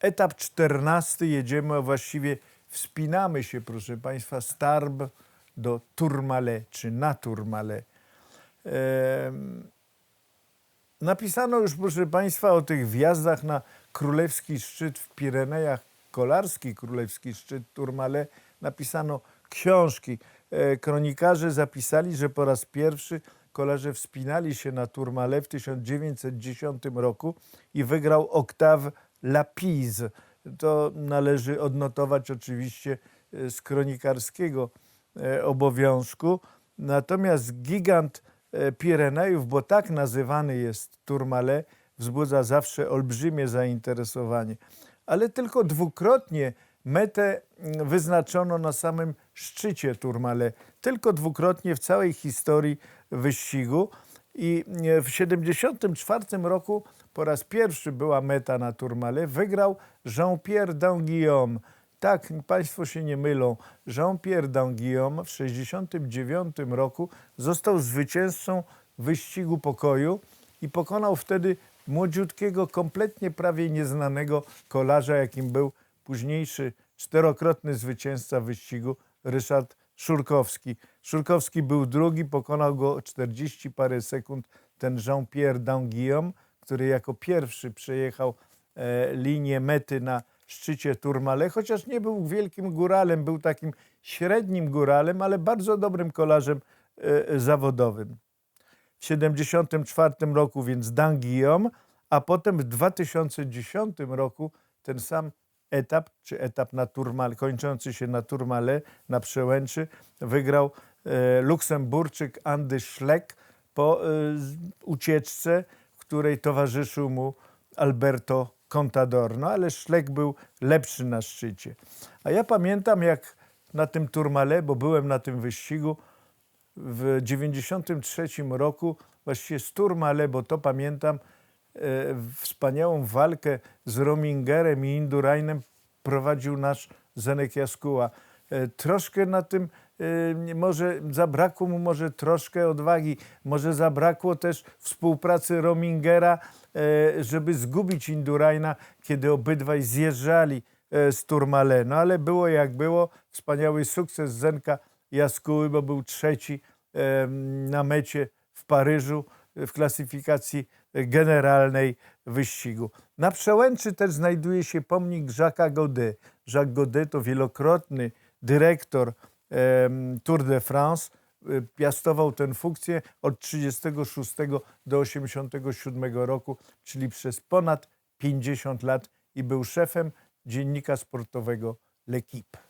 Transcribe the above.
Etap 14 jedziemy, a właściwie wspinamy się, proszę Państwa, z Tarbes do Tourmalet, czy na Tourmalet. Em, Napisano już, proszę Państwa, o tych wjazdach na królewski szczyt w Pirenejach, kolarski królewski szczyt Tourmalet. Napisano książki. E, Kronikarze zapisali, że po raz pierwszy kolarze wspinali się na Tourmalet w 1910 roku i wygrał Octave Lapise. To należy odnotować oczywiście e, z kronikarskiego e, obowiązku. Natomiast gigant e, Pirenejów, bo tak nazywany jest Tourmalet, wzbudza zawsze olbrzymie zainteresowanie. Ale tylko dwukrotnie metę mm, wyznaczono na samym szczycie Tourmalet. Tylko dwukrotnie w całej historii wyścigu. I e, w 1974 roku po raz pierwszy była meta na Tourmalet. Wygrał Jean-Pierre Danguillaume. Tak, Państwo się nie mylą. Jean-Pierre Danguillaume w 1969 roku został zwycięzcą wyścigu pokoju i pokonał wtedy młodziutkiego, kompletnie prawie nieznanego kolarza, jakim był późniejszy czterokrotny zwycięzca wyścigu Ryszard Szurkowski. Szurkowski był drugi, pokonał go o 40 parę sekund ten Jean-Pierre Danguillaume, który jako pierwszy przejechał e, linię mety na szczycie Tourmalet, chociaż nie był wielkim góralem, był takim średnim góralem, ale bardzo dobrym kolarzem e, zawodowym. W 1974 roku więc Dan Guillaume, a potem w 2010 roku ten sam etap, czy etap na Tourmalet, kończący się na Tourmalet, na Przełęczy, wygrał e, Luksemburczyk Andy Schleck po e, ucieczce, w której towarzyszył mu Alberto Contador. No ale Schleck był lepszy na szczycie. A ja pamiętam jak na tym Tourmalet, bo byłem na tym wyścigu, w 93 roku, właściwie z Tourmalet, bo to pamiętam, wspaniałą walkę z Romingerem i Indurainem prowadził nasz Zenek Jaskuła. E, troszkę na tym e, może zabrakło mu może troszkę odwagi, może zabrakło też współpracy Romingera, e, żeby zgubić Induraina, kiedy obydwaj zjeżdżali e, z Tourmalet. No ale było jak było, wspaniały sukces Zenka Jaskuły, bo był trzeci na mecie w Paryżu w klasyfikacji generalnej wyścigu. Na Przełęczy też znajduje się pomnik Jacques'a Godet. Jacques Godet to wielokrotny dyrektor Tour de France. Y, Piastował tę funkcję od 36 do 87 roku, czyli przez ponad 50 lat i był szefem dziennika sportowego L'Equipe.